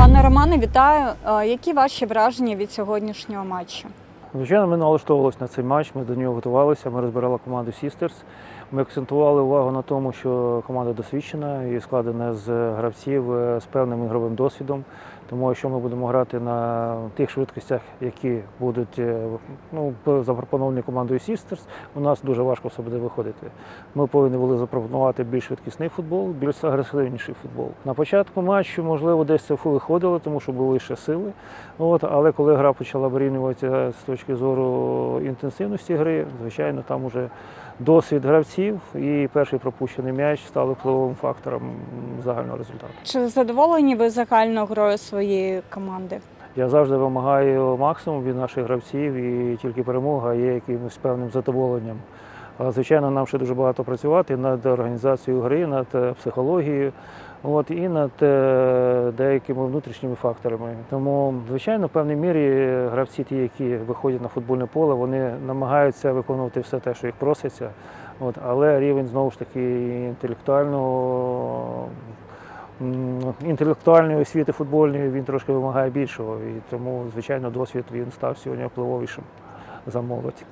Пане Романе, вітаю. Е, Які ваші враження від сьогоднішнього матчу? Звичайно, ми налаштовувалися на цей матч, ми до нього готувалися, ми розбирали команду Sisters. Ми акцентували увагу на тому, що команда досвідчена і складена з гравців е, з певним ігровим досвідом. Тому якщо ми будемо грати на тих швидкостях, які будуть е, ну, запропоновані командою Sisters, у нас дуже важко все буде виходити. Ми повинні були запропонувати більш швидкісний футбол, більш агресивніший футбол. На початку матчу, можливо, десь це виходило, тому що були ще сили. От, але коли гра почала вирівнюватися з точки зору інтенсивності гри, звичайно, там уже досвід гравців і перший пропущений м'яч стали впливовим фактором загального результату. Чи задоволені ви загальною грою своєї команди? Я завжди вимагаю максимум від наших гравців, і тільки перемога є якимось певним задоволенням. Звичайно, нам ще дуже багато працювати над організацією гри, над е, психологією, от, і над е, деякими внутрішніми факторами. Тому, звичайно, в певній мірі гравці, ті, які виходять на футбольне поле, вони намагаються виконувати все те, що їх проситься. От, але рівень знову ж таки інтелектуального інтелектуальної освіти футбольної він трошки вимагає більшого. І тому, звичайно, досвід він став сьогодні впливовішим за молодь.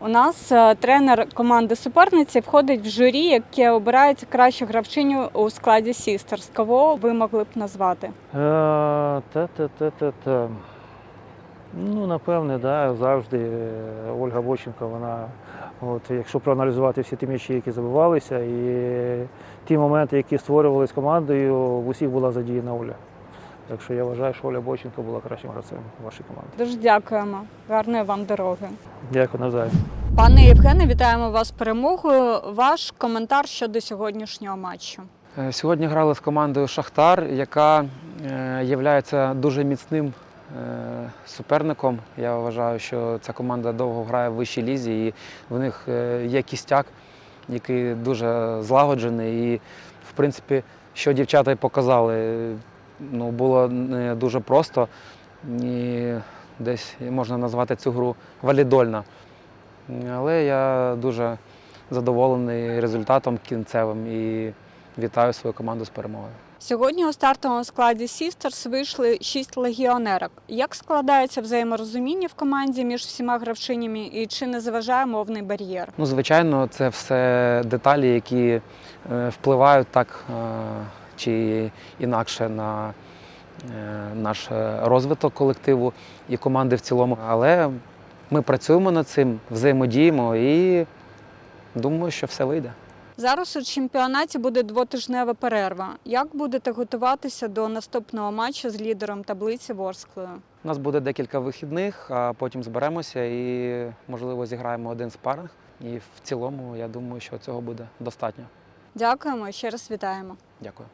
У нас е, тренер команди суперниці входить в журі, яке обирається кращу гравчиню у складі Sisters. Кого ви могли б назвати? Е, Та-та-та-та-та. Ну, напевне, да, завжди е, Ольга Боченко, вона, от, якщо проаналізувати всі ті м'ячі, які забивалися, і ті моменти, які створювалися командою, в усіх була задіяна Оля. Так що я вважаю, що Оля Боченко була кращим гравцем в вашій команді. Дуже дякуємо. Гарної вам дороги. Дякую навзаєм. Пане Євгене, вітаємо вас з перемогою. Ваш коментар щодо сьогоднішнього матчу. Е, Сьогодні грали з командою Шахтар, яка є дуже міцним е, суперником. Я вважаю, що ця команда довго грає в вищій лізі, і в них е, є кістяк, який дуже злагоджений. І, в принципі, що дівчата й показали, ну, було не дуже просто. І десь можна назвати цю гру валідольна. Але я дуже задоволений результатом кінцевим і вітаю свою команду з перемогою. Сьогодні у стартовому складі Sisters вийшли шість легіонерок. Як складається взаєморозуміння в команді між всіма гравчинями і чи не заважає мовний бар'єр? Ну, звичайно, це все деталі, які е, впливають так е, чи інакше на наш е, розвиток колективу і команди в цілому. Але ми працюємо над цим, взаємодіємо і думаю, що все вийде. Зараз у чемпіонаті буде двотижнева перерва. Як будете готуватися до наступного матчу з лідером таблиці Ворсклою? У нас буде декілька вихідних, а потім зберемося і, можливо, зіграємо один спаринг. І в цілому, я думаю, що цього буде достатньо. Дякуємо і ще раз вітаємо. Дякую.